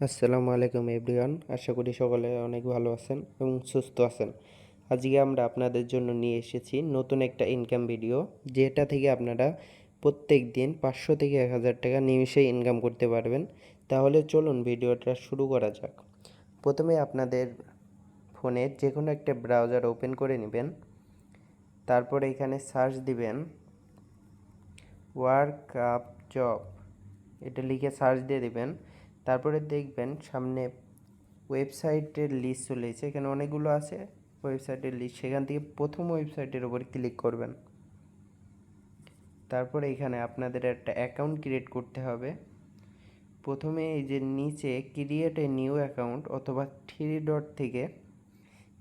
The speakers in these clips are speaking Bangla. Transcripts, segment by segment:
আসসালামু আলাইকুম এভরিওয়ান, আশা করি সকলে অনেক ভালো আছেন এবং সুস্থ আছেন। আজকে আমরা আপনাদের জন্য নিয়ে এসেছি নতুন একটা ইনকাম ভিডিও যেটা থেকে আপনারা প্রত্যেক দিন পাঁচশো থেকে এক হাজার টাকা নিমিশে ইনকাম করতে পারবেন। তাহলে চলুন ভিডিওটা শুরু করা যাক। প্রথমে আপনাদের ফোনের যে কোনো একটা ব্রাউজার ওপেন করে নেবেন। তারপরে এখানে সার্চ দিবেন ওয়ার্ক আপ জব এটা লিখে সার্চ দিয়ে দিবেন। তারপরে দেখবেন সামনে ওয়েবসাইটের লিস্ট চলে এসেছে। এখানে অনেকগুলো আছে ওয়েবসাইটের লিস্ট সেখান থেকে প্রথম ওয়েবসাইটের উপর ক্লিক করবেন। তারপরে এখানে আপনাদের একটা অ্যাকাউন্ট ক্রিয়েট করতে হবে। প্রথমে এই যে নিচে ক্রিয়েট এ নিউ অ্যাকাউন্ট অথবা থ্রি ডট থেকে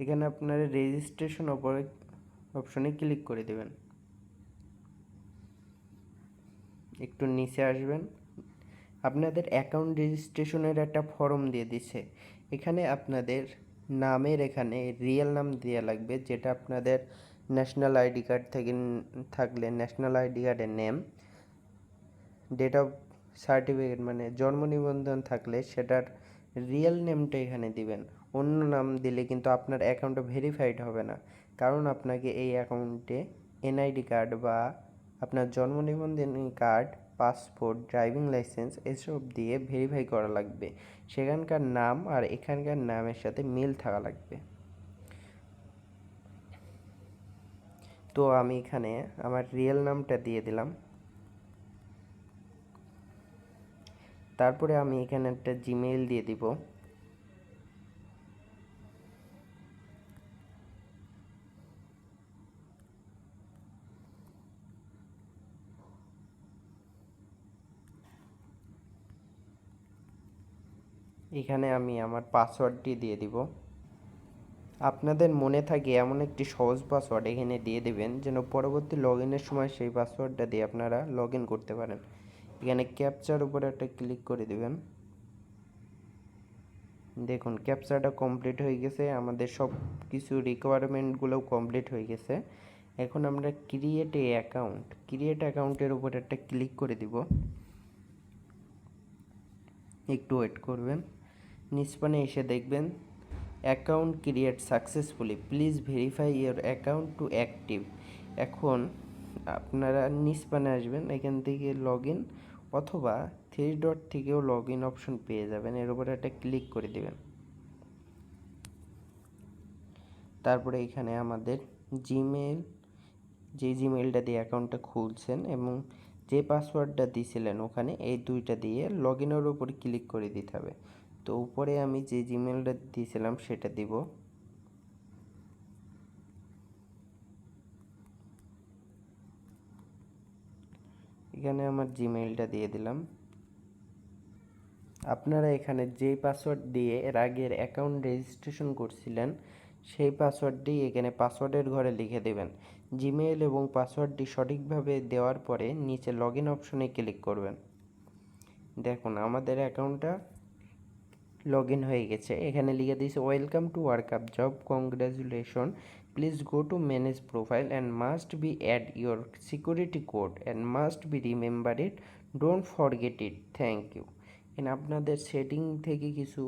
এখানে আপনারা রেজিস্ট্রেশন ওপরে অপশনে ক্লিক করে দেবেন। একটু নিচে আসবেন। আপনাদের অ্যাকাউন্ট রেজিস্ট্রেশনের একটা ফর্ম দিয়ে দিচ্ছে এখানে আপনাদের নামের এখানে রিয়েল নাম দেওয়া লাগবে, যেটা আপনাদের ন্যাশনাল আইডি কার্ড থেকে থাকলে ন্যাশনাল আইডি কার্ডের নেম ডেট অফ সার্টিফিকেট মানে জন্ম নিবন্ধন থাকলে সেটার রিয়েল নেমটা এখানে দিবেন। অন্য নাম দিলে কিন্তু আপনার অ্যাকাউন্টটা ভেরিফাইড হবে না, কারণ আপনাকে এই অ্যাকাউন্টে এনআইডি কার্ড বা আপনার জন্ম নিবন্ধন কার্ড পাসপোর্ট, ড্রাইভিং লাইসেন্স এসব দিয়ে ভেরিফাই করা লাগবে। সেখানকার নাম আর এখানকার নামের সাথে মিল থাকা লাগবে। তো আমি এখানে আমার রিয়েল নামটা দিয়ে দিলাম। তারপরে আমি এখানে একটা জিমেইল দিয়ে দিব। এখানে আমি আমার পাসওয়ার্ডটি দিয়ে দিব। আপনাদের মনে থাকে এমন একটি সহজ পাসওয়ার্ড এখানে দিয়ে দেবেন যেন পরবর্তী লগ ইনের সময় সেই পাসওয়ার্ডটা দিয়ে আপনারা লগ ইন করতে পারেন। এখানে ক্যাপচার উপরে একটা ক্লিক করে দেবেন। দেখুন ক্যাপচারটা কমপ্লিট হয়ে গেছে। আমাদের সব কিছু রিকোয়ারমেন্টগুলোও কমপ্লিট হয়ে গেছে। এখন আমরা ক্রিয়েট এ অ্যাকাউন্ট ক্রিয়েট অ্যাকাউন্টের উপর একটা ক্লিক করে দিব। একটু ওয়েট করবেন। নিষ্পানে এসে দেখবেন account create successfully please verify your account to active এখন আপনারা নিষ্পানে আসবেন, এখান থেকে লগ ইন অথবা থ্রি ডট থেকেও লগ ইন অপশন পেয়ে যাবেন, এর উপরে একটা ক্লিক করে দেবেন। তারপরে এখানে আমাদের জিমেল যে জিমেলটা দিয়ে অ্যাকাউন্টটা খুলছেন এবং যে পাসওয়ার্ডটা দিয়েছিলেন ওখানে এই দুইটা দিয়ে লগ ইনের উপর ক্লিক করে দিতে হবে। তো উপরে আমি যে জিমেলটা দিয়েছিলাম সেটা দিব। এখানে আমার জিমেইলটা দিয়ে দিলাম। আপনারা এখানে যে পাসওয়ার্ড দিয়ে এর আগের অ্যাকাউন্ট রেজিস্ট্রেশন করছিলেন, সেই পাসওয়ার্ডটি এখানে পাসওয়ার্ডের ঘরে লিখে দেবেন। জিমেইল এবং পাসওয়ার্ডটি সঠিকভাবে দেওয়ার পরে নিচে লগ ইন অপশনে ক্লিক করবেন। দেখুন, আমাদের অ্যাকাউন্টটা লগ ইন হয়ে গেছে। এখানে লিখে দিয়েছে welcome to work up job congratulation please go to manage profile and must be add your security code and must be remember it don't forget it thank you এখানে আপনাদের সেটিং থেকে কিছু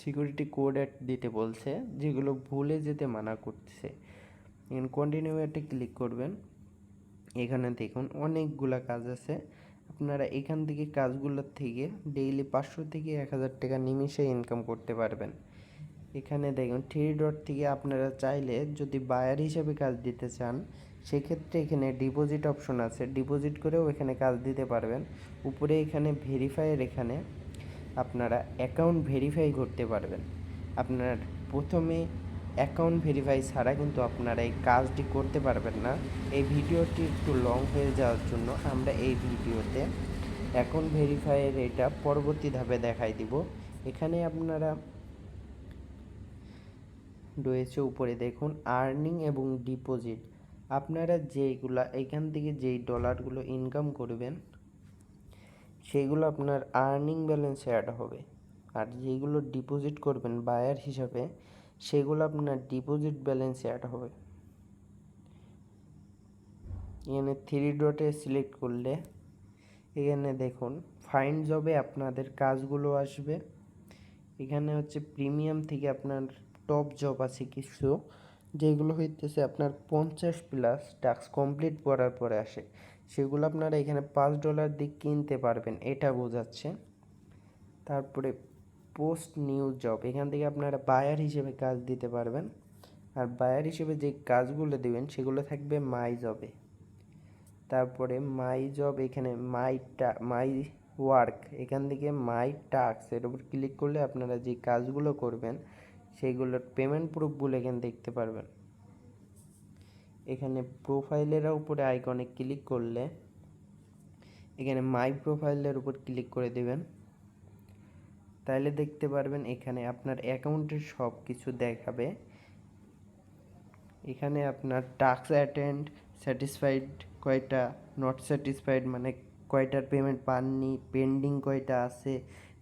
সিকিউরিটি কোড অ্যাড দিতে বলছে, যেগুলো ভুলে যেতে মানা করছে কন্টিনিউ একটা ক্লিক করবেন। এখানে দেখুন, অনেকগুলা কাজ আছে। আপনারা এখান থেকে কাজগুলোর থেকে ডেইলি পাঁচশো থেকে এক হাজার টাকা নিমিশে ইনকাম করতে পারবেন। এখানে দেখুন থ্রি ডট থেকে আপনারা চাইলে যদি বায়ার হিসাবে কাজ দিতে চান, সেক্ষেত্রে এখানে ডিপোজিট অপশন আছে। ডিপোজিট করেও এখানে কাজ দিতে পারবেন। উপরে এখানে ভেরিফাইয়ের এখানে আপনারা অ্যাকাউন্ট ভেরিফাই করতে পারবেন। আপনার প্রথমে অ্যাকাউন্ট ভেরিফাই ছাড়া কিন্তু আপনারা এই কাজটি করতে পারবেন না। এই ভিডিওটি একটু লং হয়ে যাওয়ার জন্য আমরা এই ভিডিওতে অ্যাকাউন্ট ভেরিফাইয়ের এটা পরবর্তী ধাপে দেখাই দিব। এখানে আপনারা রয়েছে উপরে দেখুন আর্নিং এবং ডিপোজিট আপনারা যেইগুলা, এখান থেকে যেই ডলারগুলো ইনকাম করবেন সেইগুলো আপনার আর্নিং ব্যালেন্সে অ্যাড হবে। আর যেগুলো ডিপোজিট করবেন বায়ার হিসাবে সেগুলো আপনার ডিপোজিট ব্যালেন্সে অ্যাড হবে। এখানে থ্রি ডটে সিলেক্ট করলে, এখানে দেখুন ফাইন্ড জবে আপনাদের কাজগুলো আসবে। এখানে হচ্ছে প্রিমিয়াম থেকে আপনার টপ জব আছে কিছু, যেগুলো হইতেছে আপনার পঞ্চাশ প্লাস টাস্ক কমপ্লিট করার পরে আসে। সেগুলো আপনারা এখানে পাঁচ ডলার দিয়ে কিনতে পারবেন, এটা বোঝাচ্ছে। তারপরে পোস্ট নিউ জব, এখান থেকে আপনারা বায়ার হিসেবে কাজ দিতে পারবেন। আর বায়ার হিসেবে যে কাজগুলো দেবেন, সেগুলো থাকবে মাই জবে। তারপরে মাই জব, এখানে মাই টা, মাই ওয়ার্ক, এখান থেকে মাই টাস্ক এর উপর ক্লিক করলে আপনারা যে কাজগুলো করবেন সেইগুলোর পেমেন্ট প্রুফগুলো এখানে দেখতে পারবেন। এখানে প্রোফাইলের উপরে আইকনে ক্লিক করলে, এখানে মাই প্রোফাইলের উপর ক্লিক করে দেবেন। তাহলে দেখতে পারবেন এখানে আপনার অ্যাকাউন্টের সব কিছু দেখাবে। এখানে আপনার টাস্ক অ্যাটেন্ড স্যাটিসফাইড কয়টা নট স্যাটিসফাইড মানে কয়টার পেমেন্ট পাননি পেন্ডিং কয়টা আছে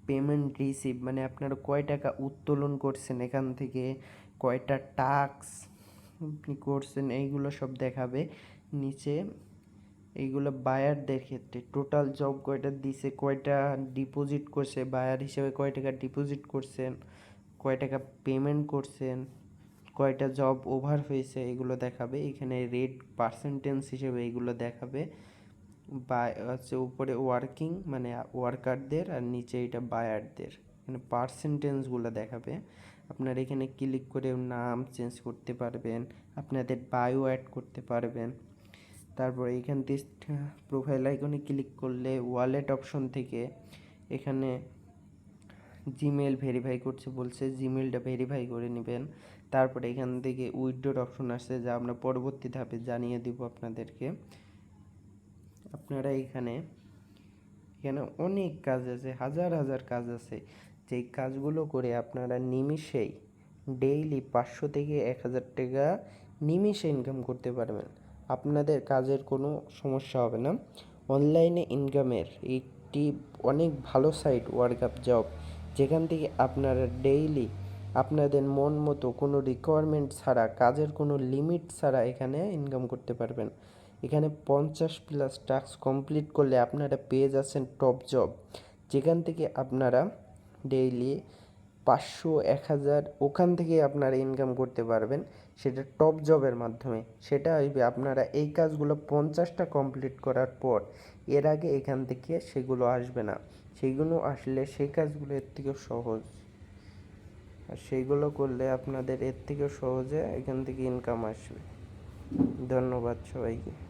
পেমেন্ট রিসিভ মানে আপনারা কয় টাকা উত্তোলন করছেন এখান থেকে, কয়টা টাস্ক আপনি করছেন, এইগুলো সব দেখাবে। নিচে এইগুলো বায়ারদের ক্ষেত্রে টোটাল জব কয়টা দিছে, কয়টা ডিপোজিট করছে বায়ার হিসেবে কয় টাকা ডিপোজিট করছেন, কয় টাকা পেমেন্ট করছেন, কয়টা জব ওভার হয়েছে এগুলো দেখাবে, এখানে রেট পার্সেন্টেজ হিসেবে এগুলো দেখাবে, বা হচ্ছে উপরে ওয়ার্কিং মানে ওয়ার্কারদের আর নিচে এটা বায়ারদের মানে পার্সেন্টেজগুলো দেখাবে, আপনারা এখানে ক্লিক করে নাম চেঞ্জ করতে পারবেন, আপনাদের বায়ো অ্যাড করতে পারবেন তারপরে এখান থেকে প্রোফাইল আইকনে ক্লিক করলে ওয়ালেট অপশন থেকে এখানে জিমেল ভেরিফাই করছে, বলছে জিমেলটা ভেরিফাই করে নেবেন। তারপরে এখান থেকে উইথড্রোর অপশন আসছে, যা আমরা পরবর্তী ধাপে জানিয়ে দিব আপনাদেরকে। আপনারা এখানে এখানে অনেক কাজ আছে, হাজার হাজার কাজ আছে। যেই কাজগুলো করে আপনারা নিমিষেই ডেইলি পাঁচশো থেকে এক হাজার টাকা নিমিষে ইনকাম করতে পারবেন। আপনাদের কাজের কোনো সমস্যা হবে না। অনলাইনে ইনকামের একটি অনেক ভালো সাইট ওয়ার্কআপ জব যেখান থেকে আপনারা ডেইলি আপনাদের মন মতো কোনো রিকোয়ারমেন্ট ছাড়া, কাজের কোনো লিমিট ছাড়া এখানে ইনকাম করতে পারবেন। এখানে পঞ্চাশ প্লাস টাস্ক কমপ্লিট করলে আপনারা পেয়ে যাচ্ছেন টপ জব যেখান থেকে আপনারা ডেইলি পাঁচশো, এক হাজার ওখান থেকে আপনারা ইনকাম করতে পারবেন। সেটা টপ জবের মাধ্যমে। সেটা হইবে আপনারা এই কাজগুলো পঞ্চাশটা কমপ্লিট করার পর, এর আগে এখান থেকে সেগুলো আসবে না। সেগুলো আসলে সেই কাজগুলো এর থেকেও সহজ। আর সেইগুলো করলে আপনাদের এর থেকেও সহজে এখান থেকে ইনকাম আসবে। ধন্যবাদ সবাইকে।